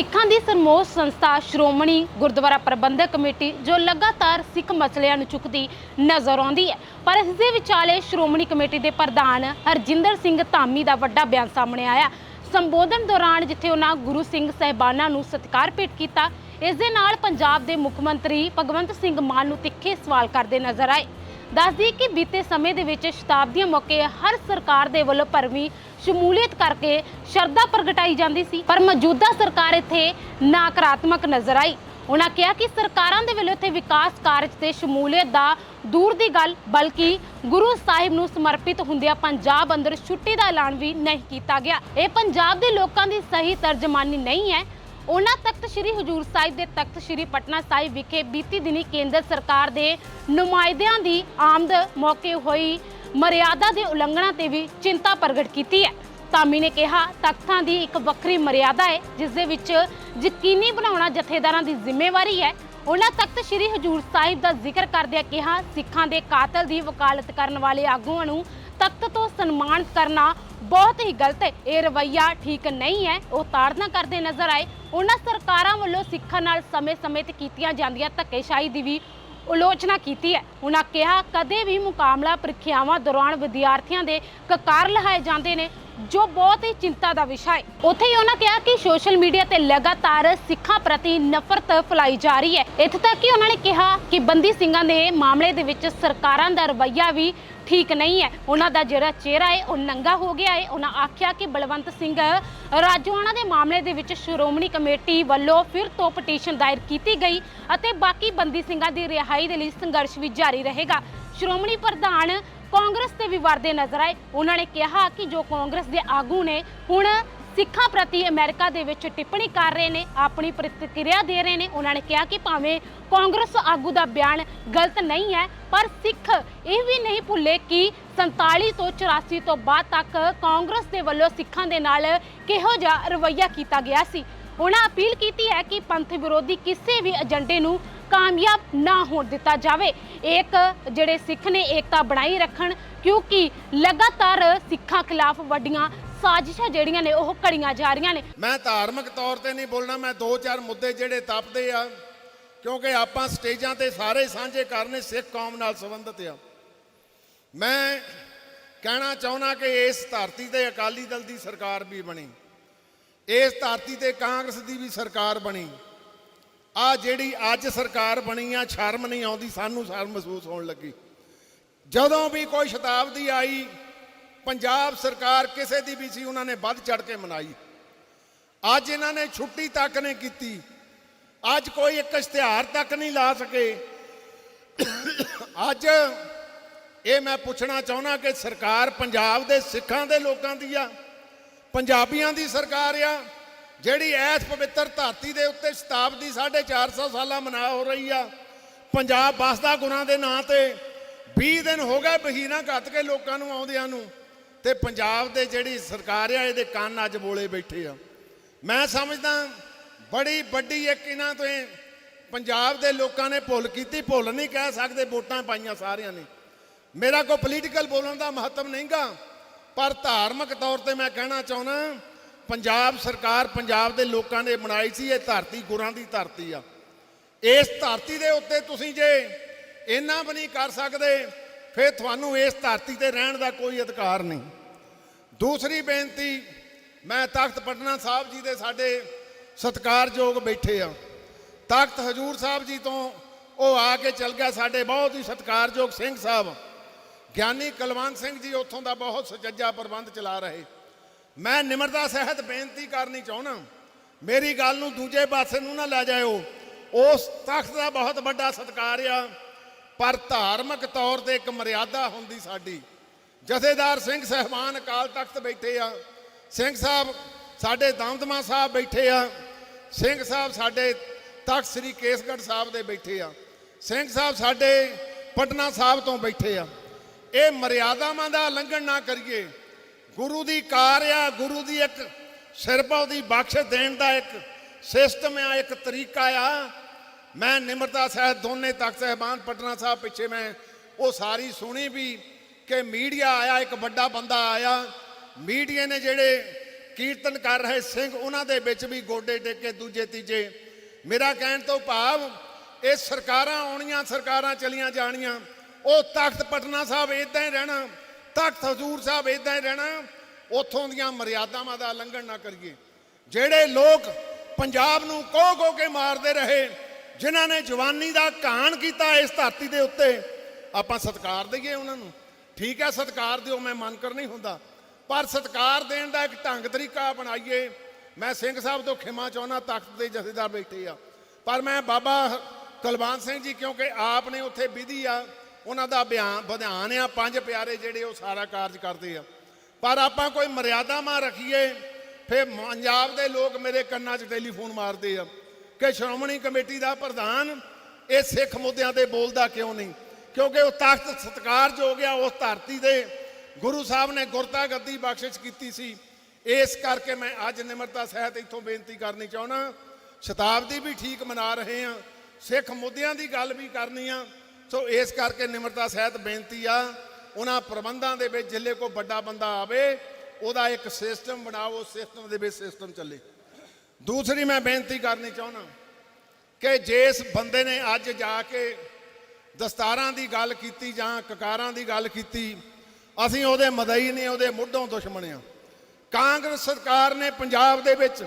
ਸਿੱਖਾਂ ਦੀ ਸਰਮੋਸ ਸੰਸਥਾ ਸ਼੍ਰੋਮਣੀ ਗੁਰਦੁਆਰਾ ਪ੍ਰਬੰਧਕ ਕਮੇਟੀ ਜੋ ਲਗਾਤਾਰ ਸਿੱਖ ਮਸਲਿਆਂ ਨੂੰ ਚੁੱਕਦੀ ਨਜ਼ਰ ਆਉਂਦੀ ਹੈ। ਪਰ ਇਸ ਦੇ ਵਿਚਾਲੇ ਸ਼੍ਰੋਮਣੀ ਕਮੇਟੀ ਦੇ ਪ੍ਰਧਾਨ ਹਰਜਿੰਦਰ ਸਿੰਘ ਧਾਮੀ ਦਾ ਵੱਡਾ ਬਿਆਨ ਸਾਹਮਣੇ ਆਇਆ। ਸੰਬੋਧਨ ਦੌਰਾਨ ਜਿੱਥੇ ਉਹਨਾਂ ਗੁਰੂ ਸਿੰਘ ਸਹਿਬਾਨਾਂ ਨੂੰ ਸਤਿਕਾਰ ਭੇਟ ਕੀਤਾ, ਇਸ ਦੇ ਨਾਲ ਪੰਜਾਬ ਦੇ ਮੁੱਖ ਮੰਤਰੀ ਭਗਵੰਤ ਸਿੰਘ ਮਾਨ ਨੂੰ ਤਿੱਖੇ ਸਵਾਲ ਕਰਦੇ ਨਜ਼ਰ ਆਏ। ਦੱਸਦੀ ਕਿ ਬੀਤੇ ਸਮੇਂ ਦੇ ਵਿੱਚ ਸ਼ਤਾਬਦੀਆਂ ਮੌਕੇ ਹਰ ਸਰਕਾਰ ਦੇ ਵੱਲੋਂ ਭਰਵੀਂ ਸ਼ਮੂਲੀਅਤ ਕਰਕੇ ਸ਼ਰਧਾ ਪ੍ਰਗਟਾਈ ਜਾਂਦੀ ਸੀ, ਪਰ ਮੌਜੂਦਾ ਸਰਕਾਰ ਇੱਥੇ ਨਕਾਰਾਤਮਕ ਨਜ਼ਰ ਆਈ। ਉਹਨਾਂ ਕਿਹਾ ਕਿ ਸਰਕਾਰਾਂ ਦੇ ਵੱਲੋਂ ਇੱਥੇ ਵਿਕਾਸ ਕਾਰਜ ਤੇ ਸ਼ਮੂਲੀਅਤ ਦਾ ਦੂਰ ਦੀ ਗੱਲ, ਬਲਕਿ ਗੁਰੂ ਸਾਹਿਬ ਨੂੰ ਸਮਰਪਿਤ ਹੁੰਦਿਆਂ ਪੰਜਾਬ ਅੰਦਰ ਛੁੱਟੀ ਦਾ ਐਲਾਨ ਵੀ ਨਹੀਂ ਕੀਤਾ ਗਿਆ। ਇਹ ਪੰਜਾਬ ਦੇ ਲੋਕਾਂ ਦੀ ਸਹੀ ਤਰਜਮਾਨੀ ਨਹੀਂ ਹੈ ਉਹਨਾਂ ਤਖਤ ਸ੍ਰੀ ਹਜੂਰ ਸਾਹਿਬ ਦੇ ਤਖਤ ਸ੍ਰੀ ਪਟਨਾ ਸਾਹਿਬ ਵਿਖੇ ਬੀਤੀ ਦਿਨੀ ਕੇਂਦਰ ਸਰਕਾਰ ਦੇ ਨੁਮਾਇੰਦਿਆਂ ਦੀ ਆਮਦ ਮੌਕੇ ਹੋਈ ਮਰਿਆਦਾ ਦੇ ਉਲੰਘਣਾ ਤੇ ਵੀ ਚਿੰਤਾ ਪ੍ਰਗਟ ਕੀਤੀ ਹੈ। ਧਾਮੀ ਨੇ ਕਿਹਾ, ਤਖਤਾਂ ਦੀ ਇੱਕ ਵੱਖਰੀ ਮਰਿਆਦਾ ਹੈ, ਜਿਸ ਦੇ ਵਿੱਚ ਯਕੀਨੀ ਬਣਾਉਣਾ ਜਥੇਦਾਰਾਂ ਦੀ ਜ਼ਿੰਮੇਵਾਰੀ ਹੈ। ਉਹਨਾਂ ਤਖਤ ਸ੍ਰੀ ਹਜੂਰ ਸਾਹਿਬ ਦਾ ਜ਼ਿਕਰ ਕਰਦਿਆਂ ਕਿਹਾ, ਸਿੱਖਾਂ ਦੇ ਕਾਤਲ ਦੀ ਵਕਾਲਤ ਕਰਨ ਵਾਲੇ ਆਗੂਆਂ ਨੂੰ ਤਖਤ ਤੋਂ ਸਨਮਾਨ ਕਰਨਾ ਬਹੁਤ ਹੀ ਗਲਤ ਹੈ। ਇਹ ਰਵੱਈਆ ਠੀਕ ਨਹੀਂ ਹੈ। ਉਹ ਤਾੜਨਾ ਕਰਦੇ ਨਜ਼ਰ ਆਏ। ਉਹਨਾਂ ਸਰਕਾਰਾਂ ਵੱਲੋਂ ਸਿੱਖਾਂ ਨਾਲ ਸਮੇਂ-ਸਮੇਂ ਤੇ ਕੀਤੀਆਂ ਜਾਂਦੀਆਂ ਧੱਕੇਸ਼ਾਹੀ ਦੀ ਵੀ ਆਲੋਚਨਾ ਕੀਤੀ ਹੈ। ਉਹਨਾਂ ਕਿਹਾ, ਕਦੇ ਵੀ ਮੁਕਾਬਲਾ ਪ੍ਰੀਖਿਆਵਾਂ ਦੌਰਾਨ ਵਿਦਿਆਰਥੀਆਂ ਦੇ ਕਕਾਰ ਲਹਾਏ ਜਾਂਦੇ ਨੇ, ਜੋ ਬਹੁਤ ਹੀ ਚਿੰਤਾ ਦਾ ਵਿਸ਼ਾ ਹੈ। ਉੱਥੇ ਹੀ ਉਹਨਾਂ ਕਿਹਾ ਕਿ ਸੋਸ਼ਲ ਮੀਡੀਆ ਤੇ ਲਗਾਤਾਰ ਸਿੱਖਾਂ ਪ੍ਰਤੀ ਨਫ਼ਰਤ ਫੈਲਾਈ ਜਾ ਰਹੀ ਹੈ। ਇੱਥੇ ਤੱਕ ਕਿ ਉਹਨਾਂ ਨੇ ਕਿਹਾ ਕਿ ਬੰਦੀ ਸਿੰਘਾਂ ਦੇ ਮਾਮਲੇ ਦੇ ਵਿੱਚ ਸਰਕਾਰਾਂ ਦਾ ਰਵੱਈਆ ਵੀ ਠੀਕ ਨਹੀਂ ਹੈ। ਉਹਨਾਂ ਦਾ ਜਿਹੜਾ ਚਿਹਰਾ ਹੈ, ਉਹ ਨੰਗਾ ਹੋ ਗਿਆ ਹੈ। ਉਹਨਾਂ ਆਖਿਆ ਕਿ ਬਲਵੰਤ ਸਿੰਘ ਰਾਜੋਆਣਾ ਦੇ ਮਾਮਲੇ ਦੇ ਵਿੱਚ ਸ਼੍ਰੋਮਣੀ ਕਮੇਟੀ ਵੱਲੋਂ ਫਿਰ ਤੋਂ ਪਟੀਸ਼ਨ ਦਾਇਰ ਕੀਤੀ ਗਈ ਅਤੇ ਬਾਕੀ ਬੰਦੀ ਸਿੰਘਾਂ ਦੀ ਰਿਹਾਈ ਦੇ ਲਈ ਸੰਘਰਸ਼ ਵੀ ਜਾਰੀ ਰਹੇਗਾ। ਸ਼੍ਰੋਮਣੀ ਪ੍ਰਧਾਨ ਕਾਂਗਰਸ ਤੇ ਵੀ ਵਰਦੇ ਨਜ਼ਰ ਆਏ। ਉਹਨਾਂ ਨੇ ਕਿਹਾ ਕਿ ਜੋ ਕਾਂਗਰਸ ਦੇ ਆਗੂ ਨੇ ਹੁਣ ਸਿੱਖਾਂ ਪ੍ਰਤੀ ਅਮਰੀਕਾ ਦੇ ਵਿੱਚ ਟਿੱਪਣੀ ਕਰ ਰਹੇ ਨੇ, ਆਪਣੀ ਪ੍ਰਤੀਕਿਰਿਆ ਦੇ ਰਹੇ ਨੇ। ਉਹਨਾਂ ਨੇ ਕਿਹਾ ਕਿ ਭਾਵੇਂ ਕਾਂਗਰਸ ਆਗੂ ਦਾ ਬਿਆਨ ਗਲਤ ਨਹੀਂ ਹੈ, ਪਰ ਸਿੱਖ ਇਹ ਵੀ ਨਹੀਂ ਭੁੱਲੇ ਕਿ 47 ਤੋਂ 84 ਤੋਂ ਬਾਅਦ ਤੱਕ ਕਾਂਗਰਸ ਦੇ ਵੱਲੋਂ ਸਿੱਖਾਂ ਦੇ ਨਾਲ ਕਿਹੋ ਜਿਹਾ ਰਵੱਈਆ ਕੀਤਾ ਗਿਆ ਸੀ। ਉਹਨਾਂ ਅਪੀਲ ਕੀਤੀ ਹੈ ਕਿ ਪੰਥ ਵਿਰੋਧੀ ਕਿਸੇ ਵੀ ਏਜੰਡੇ ਨੂੰ ਕਾਮਯਾਬ ਨਾ ਹੋਣ ਦਿੱਤਾ ਜਾਵੇ। ਇੱਕ, ਜਿਹੜੇ ਸਿੱਖ ਨੇ ਏਕਤਾ ਬਣਾਈ ਰੱਖਣ, ਕਿਉਂਕਿ ਲਗਾਤਾਰ ਸਿੱਖਾਂ ਖਿਲਾਫ ਵੱਡੀਆਂ ਸਾਜ਼ਿਸ਼ਾਂ ਜਿਹੜੀਆਂ ਨੇ, ਉਹ ਘੜੀਆਂ ਜਾ ਰਹੀਆਂ ਨੇ। ਮੈਂ ਧਾਰਮਿਕ ਤੌਰ ਤੇ ਨਹੀਂ ਬੋਲਣਾ, ਮੈਂ ਦੋ ਚਾਰ ਮੁੱਦੇ ਜਿਹੜੇ ਤਪਦੇ ਆ, ਕਿਉਂਕਿ ਆਪਾਂ ਸਟੇਜਾਂ ਤੇ ਸਾਰੇ ਸਾਂਝੇ ਕਰਨੇ ਸਿੱਖ ਕੌਮ ਨਾਲ ਸੰਬੰਧਿਤ ਆ। ਮੈਂ ਕਹਿਣਾ ਚਾਹੁੰਦਾ ਕਿ ਇਸ ਧਰਤੀ ਤੇ ਅਕਾਲੀ ਦਲ ਦੀ ਸਰਕਾਰ ਵੀ ਬਣੀ, ਇਸ ਧਰਤੀ ਤੇ ਕਾਂਗਰਸ ਦੀ ਵੀ ਸਰਕਾਰ ਬਣੀ। ਆ ਜਿਹੜੀ ਅੱਜ ਸਰਕਾਰ ਬਣੀ ਆ, ਸ਼ਰਮ ਨਹੀਂ ਆਉਂਦੀ, ਸਾਨੂੰ ਸ਼ਰਮ ਮਹਿਸੂਸ ਹੋਣ ਲੱਗੀ। ਜਦੋਂ ਵੀ ਕੋਈ ਸ਼ਤਾਬਦੀ ਆਈ ਪੰਜਾਬ ਸਰਕਾਰ ਕਿਸੇ ਦੀ ਵੀ ਸੀ, ਉਹਨਾਂ ਨੇ ਵੱਧ ਚੜ ਕੇ ਮਨਾਈ। ਅੱਜ ਇਹਨਾਂ ਨੇ ਛੁੱਟੀ ਤੱਕ ਨਹੀਂ ਕੀਤੀ। ਅੱਜ ਕੋਈ ਇੱਕ ਇਸ਼ਤਿਹਾਰ ਤੱਕ ਨਹੀਂ ਲਾ ਸਕੇ। ਅੱਜ ਇਹ ਮੈਂ ਪੁੱਛਣਾ ਚਾਹੁੰਦਾ ਕਿ ਸਰਕਾਰ ਪੰਜਾਬ ਦੇ ਸਿੱਖਾਂ ਦੇ ਲੋਕਾਂ ਦੀ ਆ, ਪੰਜਾਬੀਆਂ ਦੀ ਸਰਕਾਰ ਆ, ਜਿਹੜੀ ਐਸ ਪਵਿੱਤਰ ਧਰਤੀ ਦੇ ਉੱਤੇ ਸ਼ਤਾਬਦੀ 450 ਸਾਲਾਂ ਮਨਾ ਹੋ ਰਹੀ ਆ। ਪੰਜਾਬ ਬਸਦਾ ਗੁਰਾਂ ਦੇ ਨਾਂ ਤੇ 20 ਦਿਨ ਹੋ ਗਏ, ਬਹੀਨਾ ਘੱਟ ਕੇ ਲੋਕਾਂ ਨੂੰ ਆਉਂਦਿਆਂ ਨੂੰ। ਤੇ ਪੰਜਾਬ ਦੇ ਜਿਹੜੀ ਸਰਕਾਰ ਆ, ਇਹਦੇ ਕੰਨ ਅੱਜ ਬੋਲੇ ਬੈਠੇ ਆ। ਮੈਂ ਸਮਝਦਾ ਬੜੀ ਵੱਡੀ ਇੱਕ ਇਹਨਾਂ ਤੋਂ ਪੰਜਾਬ ਦੇ ਲੋਕਾਂ ਨੇ ਭੁੱਲ ਕੀਤੀ, ਭੁੱਲ ਨਹੀਂ ਕਹਿ ਸਕਦੇ, ਵੋਟਾਂ ਪਾਈਆਂ ਸਾਰਿਆਂ ਨੇ। ਮੇਰਾ ਕੋਈ ਪੋਲੀਟੀਕਲ ਬੋਲਣ ਦਾ ਮਹੱਤਵ ਨਹੀਂਗਾ, ਪਰ ਧਾਰਮਿਕ ਤੌਰ ਤੇ ਮੈਂ ਕਹਿਣਾ ਚਾਹੁੰਦਾ ਪੰਜਾਬ ਸਰਕਾਰ ਪੰਜਾਬ ਦੇ ਲੋਕਾਂ ਨੇ ਬਣਾਈ ਸੀ, ਇਹ ਧਰਤੀ ਗੁਰਾਂ ਦੀ ਧਰਤੀ ਆ। ਇਸ ਧਰਤੀ ਦੇ ਉੱਤੇ ਤੁਸੀਂ ਜੇ ਇੰਨਾ ਵੀ ਨਹੀਂ ਕਰ ਸਕਦੇ ਫਿਰ ਤੁਹਾਨੂੰ ਇਸ ਧਰਤੀ ਤੇ ਰਹਿਣ ਦਾ ਕੋਈ ਅਧਿਕਾਰ ਨਹੀਂ। ਦੂਸਰੀ ਬੇਨਤੀ, ਮੈਂ ਤਖਤ ਪਟਨਾ ਸਾਹਿਬ ਜੀ ਦੇ ਸਾਡੇ ਸਤਿਕਾਰਯੋਗ ਬੈਠੇ ਆ ਤਖਤ ਹਜੂਰ ਸਾਹਿਬ ਜੀ ਤੋਂ ਉਹ ਆ ਕੇ ਚਲ ਗਿਆ ਸਾਡੇ ਬਹੁਤ ਹੀ ਸਤਿਕਾਰਯੋਗ ਸਿੰਘ ਸਾਹਿਬ। ਗਿਆਨੀ ਕੁਲਵੰਤ ਸਿੰਘ ਜੀ ਉੱਥੋਂ ਦਾ ਬਹੁਤ ਸੁਚੱਜਾ ਪ੍ਰਬੰਧ ਚਲਾ ਰਹੇ। ਮੈਂ ਨਿਮਰਤਾ ਸਹਿਤ ਬੇਨਤੀ ਕਰਨੀ ਚਾਹੁੰਦਾ ਮੇਰੀ ਗੱਲ ਨੂੰ ਦੂਜੇ ਪਾਸੇ ਨੂੰ ਨਾ ਲੈ ਜਾਇਓ। ਉਸ ਤਖਤ ਦਾ ਬਹੁਤ ਵੱਡਾ ਸਤਿਕਾਰ ਆ। ਪਰ ਧਾਰਮਿਕ ਤੌਰ ਤੇ ਇੱਕ ਮਰਿਆਦਾ ਹੁੰਦੀ ਸਾਡੀ। ਜਥੇਦਾਰ ਸਿੰਘ ਸਹਿਬਾਨ ਅਕਾਲ ਤਖਤ ਬੈਠੇ ਆ। ਸਿੰਘ ਸਾਹਿਬ ਸਾਡੇ ਦਮਦਮਾ ਸਾਹਿਬ ਬੈਠੇ ਆ। ਸਿੰਘ ਸਾਹਿਬ ਸਾਡੇ ਤਖਤ ਸ੍ਰੀ ਕੇਸਗੜ੍ਹ ਸਾਹਿਬ ਦੇ ਬੈਠੇ ਆ। ਸਿੰਘ ਸਾਹਿਬ ਸਾਡੇ ਪਟਨਾ ਸਾਹਿਬ ਤੋਂ ਬੈਠੇ ਆ। ਇਹ ਮਰਿਆਦਾਵਾਂ ਦਾ ਉਲੰਘਣ ਨਾ ਕਰੀਏ। ਗੁਰੂ ਦੀ ਕਾਰ ਆ, ਗੁਰੂ ਦੀ ਇੱਕ ਸਿਰਪਾ ਦੀ ਬਖਸ਼ ਦੇਣ ਦਾ ਇੱਕ ਸਿਸਟਮ ਆ, ਇੱਕ ਤਰੀਕਾ ਆ। ਮੈਂ ਨਿਮਰਤਾ ਸਹਿਤ ਦੋਨੇ ਤਖਤ ਸਹਿਬਾਨ ਪਟਨਾ ਸਾਹਿਬ ਪਿੱਛੇ ਮੈਂ, ਉਹ ਸਾਰੀ ਸੁਣੀ ਵੀ ਕਿ ਮੀਡੀਆ ਆਇਆ, ਇੱਕ ਵੱਡਾ ਬੰਦਾ ਆਇਆ। ਮੀਡੀਆ ਨੇ ਜਿਹੜੇ ਕੀਰਤਨ ਕਰ ਰਹੇ ਸਿੰਘ, ਉਹਨਾਂ ਦੇ ਵਿੱਚ ਵੀ ਗੋਡੇ ਟੇਕੇ ਦੂਜੇ, ਤੀਜੇ। ਮੇਰਾ ਕਹਿਣ ਤੋਂ ਭਾਵ, ਇਹ ਸਰਕਾਰਾਂ ਆਉਣੀਆਂ, ਸਰਕਾਰਾਂ ਚਲੀਆਂ ਜਾਣੀਆਂ। ਉਹ ਤਖਤ ਪਟਨਾ ਸਾਹਿਬ ਇਦਾਂ ਹੀ ਰਹਿਣਾ, ਤਖਤ ਹਜ਼ੂਰ ਸਾਹਿਬ ਇਦਾਂ ਹੀ ਰਹਿਣਾ, ਉੱਥੋਂ ਦੀਆਂ ਮਰਿਆਦਾਵਾਂ ਦਾ ਉਲੰਘਣ ਨਾ ਕਰੀਏ। ਜਿਹੜੇ ਲੋਕ ਪੰਜਾਬ ਨੂੰ ਕੋਹ ਕੋਹ ਕੇ ਮਾਰਦੇ ਰਹੇ ਜਿਨ੍ਹਾਂ ਨੇ ਜਵਾਨੀ ਦਾ ਕਾਣ ਕੀਤਾ ਇਸ ਧਰਤੀ ਦੇ ਉੱਤੇ, ਆਪਾਂ ਸਤਿਕਾਰ ਦਈਏ ਉਹਨਾਂ ਨੂੰ। ਠੀਕ ਹੈ, ਸਤਿਕਾਰ ਦਿਓ, ਮੈਂ ਮਨ ਕਰ ਨਹੀਂ ਹੁੰਦਾ। ਪਰ ਸਤਿਕਾਰ ਦੇਣ ਦਾ ਇੱਕ ਢੰਗ ਤਰੀਕਾ ਬਣਾਈਏ ਮੈਂ ਸਿੰਘ ਸਾਹਿਬ ਤੋਂ ਖਿਮਾ ਚਾਹੁੰਦਾ, ਤਖਤ ਦੇ ਜਥੇਦਾਰ ਬੈਠੇ ਆ। ਪਰ ਮੈਂ ਬਾਬਾ ਕੁਲਵੰਤ ਸਿੰਘ ਜੀ, ਕਿਉਂਕਿ ਆਪ ਨੇ ਉੱਥੇ ਵਿਧੀ ਆ, ਉਹਨਾਂ ਦਾ ਬਿਆਨ ਵਿਧਾਨ ਆ, ਪੰਜ ਪਿਆਰੇ ਜਿਹੜੇ ਉਹ ਸਾਰਾ ਕਾਰਜ ਕਰਦੇ ਆ। ਪਰ ਆਪਾਂ ਕੋਈ ਮਰਿਆਦਾਵਾਂ ਰੱਖੀਏ, ਫਿਰ ਪੰਜਾਬ ਦੇ ਲੋਕ ਮੇਰੇ ਕੰਨਾਂ 'ਚ ਟੈਲੀਫੋਨ ਮਾਰਦੇ ਆ। ਕਿ ਸ਼੍ਰੋਮਣੀ ਕਮੇਟੀ ਦਾ ਪ੍ਰਧਾਨ ਇਹ ਸਿੱਖ ਮੁੱਦਿਆਂ ਤੇ ਬੋਲਦਾ ਕਿਉਂ ਨਹੀਂ? ਕਿਉਂਕਿ ਉਹ ਤਖਤ ਸਤਿਕਾਰਯੋਗ ਆ, ਉਸ ਧਰਤੀ ਦੇ ਗੁਰੂ ਸਾਹਿਬ ਨੇ ਗੁਰਤਾ ਗੱਦੀ ਬਖਸ਼ਿਸ਼ ਕੀਤੀ ਸੀ। ਇਸ ਕਰਕੇ ਮੈਂ ਅੱਜ ਨਿਮਰਤਾ ਸਹਿਤ ਇੱਥੋਂ ਬੇਨਤੀ ਕਰਨੀ ਚਾਹੁੰਦਾ ਸ਼ਤਾਬਦੀ ਵੀ ਠੀਕ ਮਨਾ ਰਹੇ ਆ ਸਿੱਖ ਮੁੱਦਿਆਂ ਦੀ ਗੱਲ ਵੀ ਕਰਨੀ ਆ। ਸੋ ਇਸ ਕਰਕੇ ਨਿਮਰਤਾ ਸਹਿਤ ਬੇਨਤੀ ਆ, ਉਹਨਾਂ ਪ੍ਰਬੰਧਾਂ ਦੇ ਵਿੱਚ ਜਿੱਲੇ ਕੋ ਵੱਡਾ ਬੰਦਾ ਆਵੇ, ਉਹਦਾ ਇੱਕ ਸਿਸਟਮ ਬਣਾਓ ਸਿਸਟਮ ਦੇ ਵਿੱਚ ਸਿਸਟਮ ਚੱਲੇ। ਦੂਸਰੀ ਮੈਂ ਬੇਨਤੀ ਕਰਨੀ ਚਾਹੁੰਦਾ ਕਿ ਜਿਸ ਬੰਦੇ ਨੇ ਅੱਜ ਜਾ ਕੇ ਦਸਤਾਰਾਂ ਦੀ ਗੱਲ ਕੀਤੀ ਜਾਂ ਕਕਾਰਾਂ ਦੀ ਗੱਲ ਕੀਤੀ, ਅਸੀਂ ਉਹਦੇ ਮਦਈ ਨੇ ਉਹਦੇ ਮੁੱਢੋਂ ਦੁਸ਼ਮਣ ਆ ਕਾਂਗਰਸ ਸਰਕਾਰ ਨੇ ਪੰਜਾਬ ਦੇ ਵਿੱਚ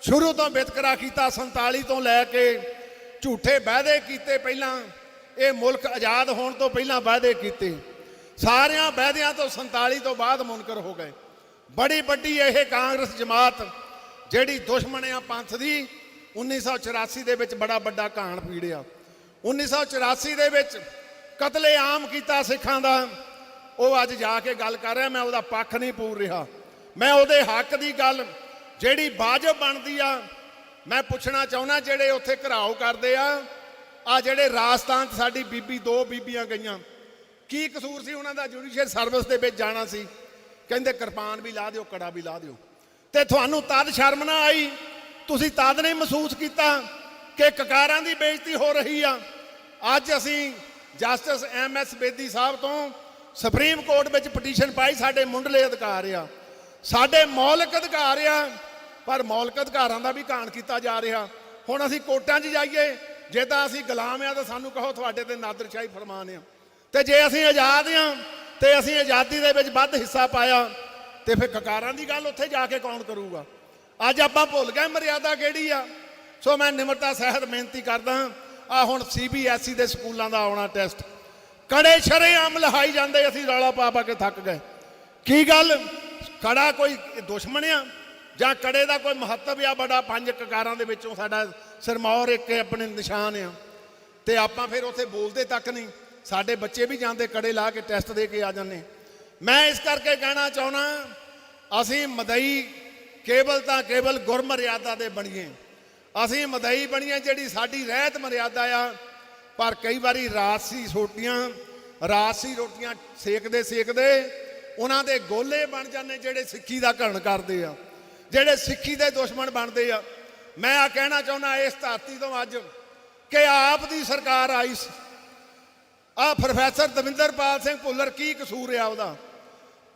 ਸ਼ੁਰੂ ਤੋਂ ਵਿਤਕਰਾ ਕੀਤਾ 47 ਤੋਂ ਲੈ ਕੇ ਝੂਠੇ ਵਾਅਦੇ ਕੀਤੇ ਪਹਿਲਾਂ, ਇਹ ਮੁਲਕ ਆਜ਼ਾਦ ਹੋਣ ਤੋਂ ਪਹਿਲਾਂ ਵਾਅਦੇ ਕੀਤੇ। ਸਾਰਿਆਂ ਵਾਅਦਿਆਂ ਤੋਂ 47 ਤੋਂ ਬਾਅਦ ਮੁਨਕਰ ਹੋ ਗਏ। ਬੜੀ ਵੱਡੀ ਇਹ ਕਾਂਗਰਸ ਜਮਾਤ ਜਿਹੜੀ ਦੁਸ਼ਮਣ ਆ ਪੰਥ ਦੀ 1984 ਦੇ ਵਿੱਚ ਬੜਾ ਵੱਡਾ ਘਾਣ ਪੀੜਿਆ। 1984 ਦੇ ਵਿੱਚ ਕਤਲੇਆਮ ਕੀਤਾ ਸਿੱਖਾਂ ਦਾ। ਉਹ ਅੱਜ ਜਾ ਕੇ ਗੱਲ ਕਰ ਰਿਹਾ, ਮੈਂ ਉਹਦਾ ਪੱਖ ਨਹੀਂ ਪੂਰ ਰਿਹਾ। ਮੈਂ ਉਹਦੇ ਹੱਕ ਦੀ ਗੱਲ, ਜਿਹੜੀ ਵਾਜਬ ਬਣਦੀ ਆ, ਮੈਂ ਪੁੱਛਣਾ ਚਾਹੁੰਦਾ ਜਿਹੜੇ ਉੱਥੇ ਘਰਾਓ ਕਰਦੇ ਆ। ਆ ਜਿਹੜੇ ਰਾਜਸਥਾਨ 'ਚ ਸਾਡੀ ਬੀਬੀ, ਦੋ ਬੀਬੀਆਂ ਗਈਆਂ। ਕੀ ਕਸੂਰ ਸੀ ਉਹਨਾਂ ਦਾ? ਜੁਡੀਸ਼ੀਅਲ ਸਰਵਿਸ ਦੇ ਵਿੱਚ ਜਾਣਾ ਸੀ। ਕਹਿੰਦੇ ਕਿਰਪਾਨ ਵੀ ਲਾ ਦਿਓ, ਕੜਾ ਵੀ ਲਾ ਦਿਓ। ਤੇ ਤੁਹਾਨੂੰ ਤਦ ਸ਼ਰਮ ਨਾ ਆਈ। ਤੁਸੀਂ ਤਦ ਨਹੀਂ ਮਹਿਸੂਸ ਕੀਤਾ ਕਿ ਕਕਾਰਾਂ ਦੀ ਬੇਇੱਜ਼ਤੀ ਹੋ ਰਹੀ ਆ। ਅੱਜ ਅਸੀਂ justice M S Bedi Sahib ਤੋਂ ਸੁਪਰੀਮ ਕੋਰਟ ਵਿੱਚ ਪਟੀਸ਼ਨ ਪਾਈ, ਸਾਡੇ ਮੁੰਡਲੇ ਅਧਿਕਾਰ ਆ। ਸਾਡੇ ਮੌਲਿਕ ਅਧਿਕਾਰ ਆ, ਪਰ ਮੌਲਿਕ ਅਧਿਕਾਰਾਂ ਦਾ ਵੀ ਘਾਣ ਕੀਤਾ ਜਾ ਰਿਹਾ। ਹੁਣ ਅਸੀਂ ਕੋਰਟਾਂ 'ਚ ਜਾਈਏ, ਜੇ ਤਾਂ ਅਸੀਂ ਗੁਲਾਮ ਆ ਤਾਂ ਸਾਨੂੰ ਕਹੋ ਤੁਹਾਡੇ ਤੇ ਨਾਦਰਸ਼ਾਹੀ ਫਰਮਾਨ ਆ। ਤੇ ਜੇ ਅਸੀਂ ਆਜ਼ਾਦ ਆ, ਤੇ ਅਸੀਂ ਆਜ਼ਾਦੀ ਦੇ ਵਿੱਚ ਵੱਧ ਹਿੱਸਾ ਪਾਇਆ। ਤੇ ਫਿਰ ਕਕਾਰਾਂ ਦੀ ਗੱਲ ਉੱਥੇ ਜਾ ਕੇ ਕੌਣ ਕਰੂਗਾ? ਅੱਜ ਆਪਾਂ ਭੁੱਲ ਗਏ ਮਰਿਆਦਾ ਕਿਹੜੀ ਆ? ਸੋ ਮੈਂ ਨਿਮਰਤਾ ਸਹਿਤ ਬੇਨਤੀ ਕਰਦਾ ਆ ਹੁਣ ਸੀਬੀਐਸਈ ਦੇ ਸਕੂਲਾਂ ਦਾ ਆਉਣਾ ਟੈਸਟ। ਕੜੇ ਸ਼ਰੇਆਮ ਲਹਾਈ ਜਾਂਦੇ, ਅਸੀਂ ਰੌਲਾ ਪਾ ਪਾ ਕੇ ਥੱਕ ਗਏ। ਕੀ ਗੱਲ? ਕੜਾ ਕੋਈ ਦੁਸ਼ਮਣ ਆ? ਜਾਂ ਕੜੇ ਦਾ ਕੋਈ ਮਹੱਤਵ ਆ ਬੜਾ? ਪੰਜ ਕਕਾਰਾਂ ਦੇ ਵਿੱਚੋਂ ਸਾਡਾ ਸਿਰਮੌਰ ਇੱਕ ਆਪਣੇ ਨਿਸ਼ਾਨ ਆ। ਤੇ ਆਪਾਂ ਫਿਰ ਉੱਥੇ ਬੋਲਦੇ ਤੱਕ ਨਹੀਂ। ਸਾਡੇ ਬੱਚੇ ਵੀ ਜਾਂਦੇ ਕੜੇ ਲਾ ਕੇ ਟੈਸਟ ਦੇ ਕੇ ਆ ਜਾਂਦੇ। ਮੈਂ ਇਸ ਕਰਕੇ ਕਹਿਣਾ ਚਾਹੁੰਦਾ ਅਸੀਂ ਮਦਈ ਕੇਵਲ ਤਾਂ ਕੇਵਲ ਗੁਰਮਰਿਆਦਾ ਦੇ ਬਣੀਏ। ਅਸੀਂ ਮਦਈ ਬਣੀਏ ਜਿਹੜੀ ਸਾਡੀ ਰਹਿਤ ਮਰਿਆਦਾ ਆ, ਪਰ ਕਈ ਵਾਰੀ ਰਾਸੀ ਸੋਟੀਆਂ ਰਾਸੀ ਰੋਟੀਆਂ ਸੇਕਦੇ ਸੇਕਦੇ ਉਹਨਾਂ ਦੇ ਗੋਲੇ ਬਣ ਜਾਂਦੇ ਜਿਹੜੇ ਸਿੱਖੀ ਦਾ ਘਣ ਕਰਦੇ ਆ, ਜਿਹੜੇ ਸਿੱਖੀ ਦੇ ਦੁਸ਼ਮਣ ਬਣਦੇ ਆ। ਮੈਂ ਆ ਕਹਿਣਾ ਚਾਹੁੰਦਾ ਇਸ ਧਰਤੀ ਤੋਂ ਅੱਜ ਕਿ ਆਪ ਦੀ ਸਰਕਾਰ ਆਈ ਸੀ। ਆ ਪ੍ਰੋਫੈਸਰ ਦਵਿੰਦਰਪਾਲ ਸਿੰਘ ਭੁੱਲਰ ਕੀ ਕਸੂਰ ਆ ਉਹਦਾ?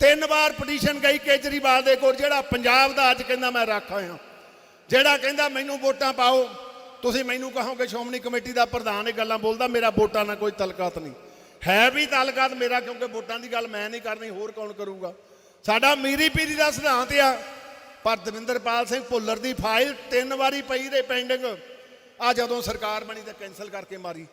ਤਿੰਨ ਵਾਰ ਪਟੀਸ਼ਨ ਗਈ ਕੇਜਰੀਵਾਲ ਦੇ ਕੋਲ, ਜਿਹੜਾ ਪੰਜਾਬ ਦਾ ਅੱਜ ਕਹਿੰਦਾ ਮੈਂ ਰੱਖ ਆਇਆ। ਜਿਹੜਾ ਕਹਿੰਦਾ ਮੈਨੂੰ ਵੋਟਾਂ ਪਾਓ, ਤੁਸੀਂ ਮੈਨੂੰ ਕਹੋਗੇ ਸ਼੍ਰੋਮਣੀ ਕਮੇਟੀ ਦਾ ਪ੍ਰਧਾਨ ਇਹ ਗੱਲਾਂ ਬੋਲਦਾ, ਮੇਰਾ ਵੋਟਾਂ ਨਾਲ ਕੋਈ ਤਲਕਾਤ ਨਹੀਂ। ਹੈ ਵੀ ਤਲਕਾਤ ਮੇਰਾ, ਕਿਉਂਕਿ ਵੋਟਾਂ ਦੀ ਗੱਲ ਮੈਂ ਨਹੀਂ ਕਰਨੀ, ਹੋਰ ਕੌਣ ਕਰੂਗਾ? ਸਾਡਾ ਮੀਰੀ ਪੀਰੀ ਦਾ ਸਿਧਾਂਤ ਆ, ਪਰ ਦਵਿੰਦਰਪਾਲ ਸਿੰਘ ਭੁੱਲਰ ਦੀ ਫਾਈਲ ਤਿੰਨ ਵਾਰੀ ਪਈ ਦੇ ਪੈਂਡਿੰਗ ਆ ਜਦੋਂ ਸਰਕਾਰ ਬਣੀ ਤਾਂ ਕੈਨਸਲ ਕਰਕੇ ਮਾਰੀ।